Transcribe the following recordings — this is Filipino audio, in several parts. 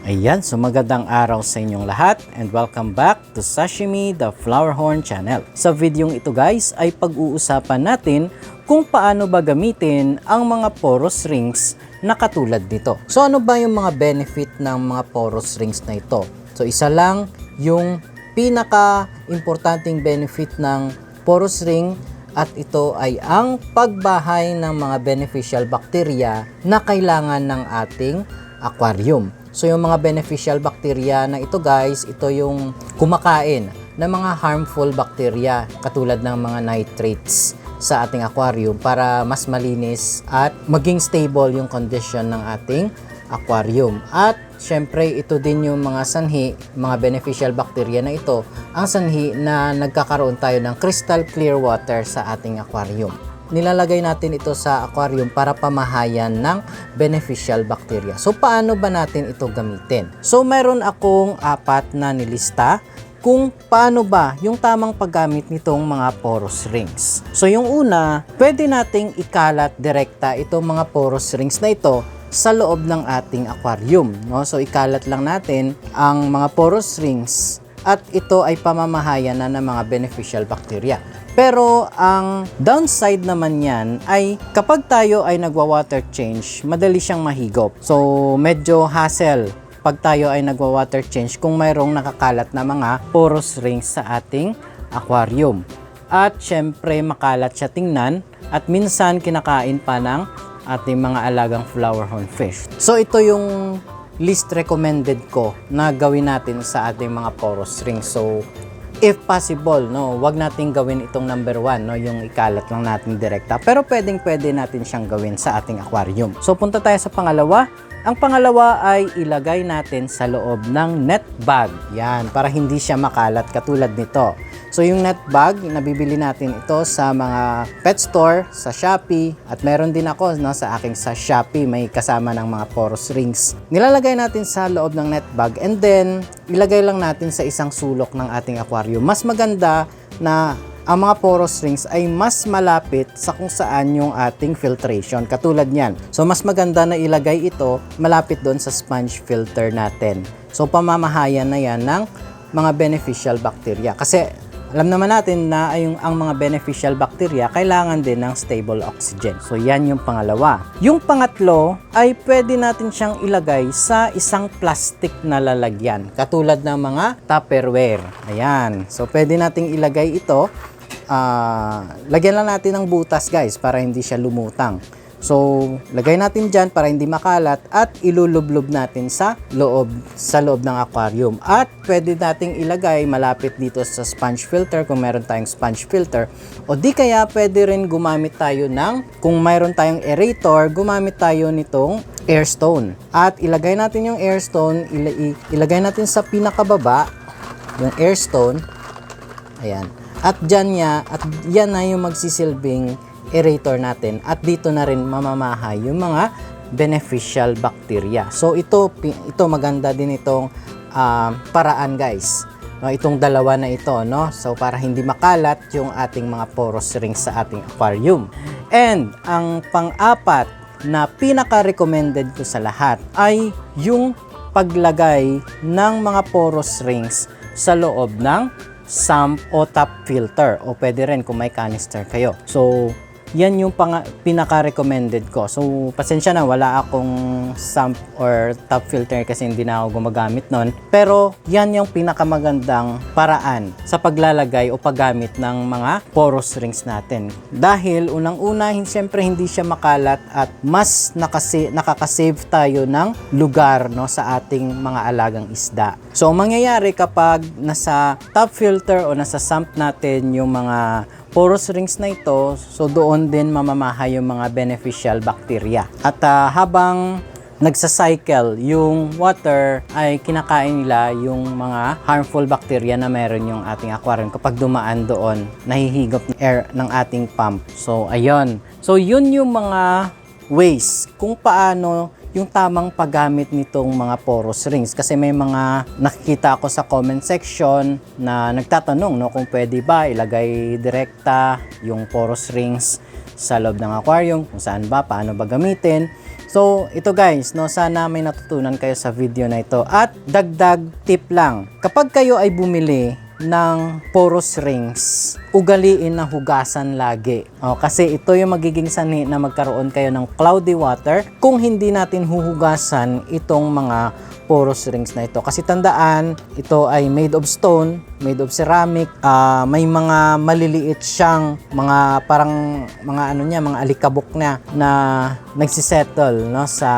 Ayan, so magandang araw sa inyong lahat and welcome back to Sashimi the Flower Horn Channel. Sa videong ito guys ay pag-uusapan natin kung paano ba gamitin ang mga porous rings na katulad nito. So ano ba yung mga benefit ng mga porous rings na ito? So isa lang yung pinaka-importanting benefit ng porous ring at ito ay ang pagbahay ng mga beneficial bacteria na kailangan ng ating aquarium. So yung mga beneficial bacteria na ito guys, ito yung kumakain ng mga harmful bacteria katulad ng mga nitrates sa ating aquarium para mas malinis at maging stable yung condition ng ating aquarium. At syempre ito din yung mga sanhi, mga beneficial bacteria na ito, ang sanhi na nagkakaroon tayo ng crystal clear water sa ating aquarium nilalagay natin ito sa aquarium para pamahayan ng beneficial bacteria. So, paano ba natin ito gamitin? So, meron akong apat na nilista kung paano ba yung tamang paggamit nitong mga porous rings. So, yung una, pwede nating ikalat direkta itong mga porous rings na ito sa loob ng ating aquarium. No? So, ikalat lang natin ang mga porous rings at ito ay pamamahayan na ng mga beneficial bacteria. Pero ang downside naman yan ay kapag tayo ay nagwa-water change, madali siyang mahigop. So medyo hassle pag tayo ay nagwa-water change kung mayroong nakakalat na mga porous rings sa ating aquarium. At syempre makalat siya tingnan at minsan kinakain pa ng ating mga alagang flower horn fish. So ito yung least recommended ko na gawin natin sa ating mga porous rings. So if possible, no, wag nating gawin itong number one, no, yung ikalat lang natin direkta. Pero pwedeng pwede natin siyang gawin sa ating aquarium. So punta tayo sa pangalawa. Ang pangalawa ay ilagay natin sa loob ng net bag. Yan, para hindi siya makalat katulad nito. So yung net bag, nabibili natin ito sa mga pet store, sa Shopee, at meron din ako no, sa aking sa Shopee, may kasama ng mga porous rings. Nilalagay natin sa loob ng net bag and then ilagay lang natin sa isang sulok ng ating aquarium. Mas maganda na ang mga porous rings ay mas malapit sa kung saan yung ating filtration. Katulad niyan. So, mas maganda na ilagay ito malapit doon sa sponge filter natin. So, pamamahayan na yan ng mga beneficial bacteria. Kasi alam naman natin na yung, ang mga beneficial bacteria kailangan din ng stable oxygen. So yan yung pangalawa. Yung pangatlo ay pwede natin siyang ilagay sa isang plastic na lalagyan. Katulad ng mga Tupperware. Ayan. So pwede nating ilagay ito. Ah, lagyan lang natin ng butas guys para hindi siya lumutang. So, lagay natin dyan para hindi makalat at ilulublob natin sa loob sa loob ng aquarium. At pwede nating ilagay malapit dito sa sponge filter kung meron tayong sponge filter. O di kaya pwede rin gumamit tayo ng kung mayroon tayong aerator, gumamit tayo nitong airstone. At ilagay natin yung airstone, ila- ilagay natin sa pinakababa yung airstone. Ayan. At dyan niya, at yan na yung magsisilbing aerator natin at dito na rin mamamahay yung mga beneficial bacteria. So ito ito maganda din itong ah, paraan guys. No, itong dalawa na ito no. So para hindi makalat yung ating mga porous rings sa ating aquarium. And ang pang-apat na pinaka-recommended ko sa lahat ay yung paglagay ng mga porous rings sa loob ng sump o top filter o pwede rin kung may canister kayo. So, yan yung pang- pinaka-recommended ko. So, pasensya na, wala akong sump or top filter kasi hindi na ako gumagamit nun. Pero, yan yung pinakamagandang paraan sa paglalagay o paggamit ng mga porous rings natin. Dahil, unang-una, syempre hindi siya makalat at mas nakasi- nakakasave tayo ng lugar no, sa ating mga alagang isda. So, ang mangyayari kapag nasa top filter o nasa sump natin yung mga porous rings na ito, so doon din mamamahay yung mga beneficial bacteria. At ah, habang nagsa-cycle yung water ay kinakain nila yung mga harmful bacteria na meron yung ating aquarium. Kapag dumaan doon nahihigop ng air ng ating pump. So ayun. So yun yung mga ways kung paano yung tamang paggamit nitong mga porous rings kasi may mga nakikita ako sa comment section na nagtatanong no kung pwede ba ilagay direkta yung porous rings sa loob ng aquarium kung saan ba paano ba gamitin So, ito guys, no, sana may natutunan kayo sa video na ito. At dagdag tip lang, kapag kayo ay bumili ng porous rings, ugaliin na hugasan lagi. O, kasi ito yung magiging sanhi na magkaroon kayo ng cloudy water kung hindi natin huhugasan itong mga porous rings na ito. Kasi tandaan, ito ay made of stone, made of ceramic, ah, may mga maliliit siyang mga parang mga ano niya, mga alikabok na na nagsisettle no sa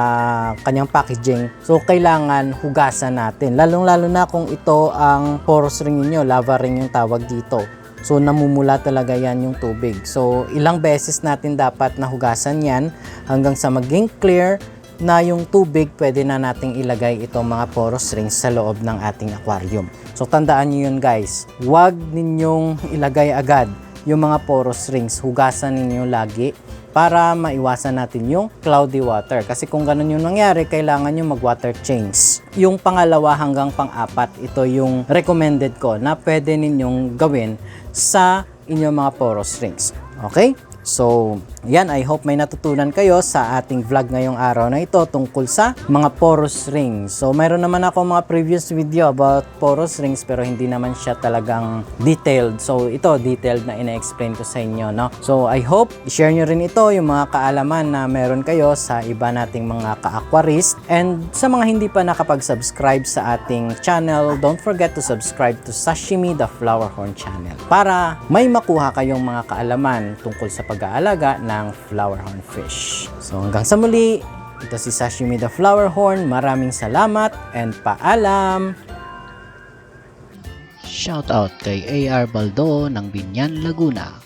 kanyang packaging. So kailangan hugasan natin. Lalong-lalo na kung ito ang porous ring niyo, lava ring yung tawag dito. So namumula talaga yan yung tubig. So ilang beses natin dapat nahugasan yan hanggang sa maging clear na yung tubig pwede na nating ilagay itong mga porous rings sa loob ng ating aquarium. So tandaan nyo yun guys, huwag ninyong ilagay agad yung mga porous rings. Hugasan ninyo lagi para maiwasan natin yung cloudy water. Kasi kung ganun yung nangyari, kailangan nyo mag-water change. Yung pangalawa hanggang pang-apat, ito yung recommended ko na pwede ninyong gawin sa inyong mga porous rings. Okay? So, yan, I hope may natutunan kayo sa ating vlog ngayong araw na ito tungkol sa mga porous rings. So, mayroon naman ako mga previous video about porous rings pero hindi naman siya talagang detailed. So, ito, detailed na ina-explain ko sa inyo, no? So, I hope, share nyo rin ito, yung mga kaalaman na meron kayo sa iba nating mga ka-aquarist. And sa mga hindi pa nakapag-subscribe sa ating channel, don't forget to subscribe to Sashimi the Flower Horn channel para may makuha kayong mga kaalaman tungkol sa pag-aalaga ng flower horn fish. So hanggang sa muli, ito si Sashimi the Flower Horn. Maraming salamat and paalam! Shoutout kay AR Baldo ng Binyan, Laguna.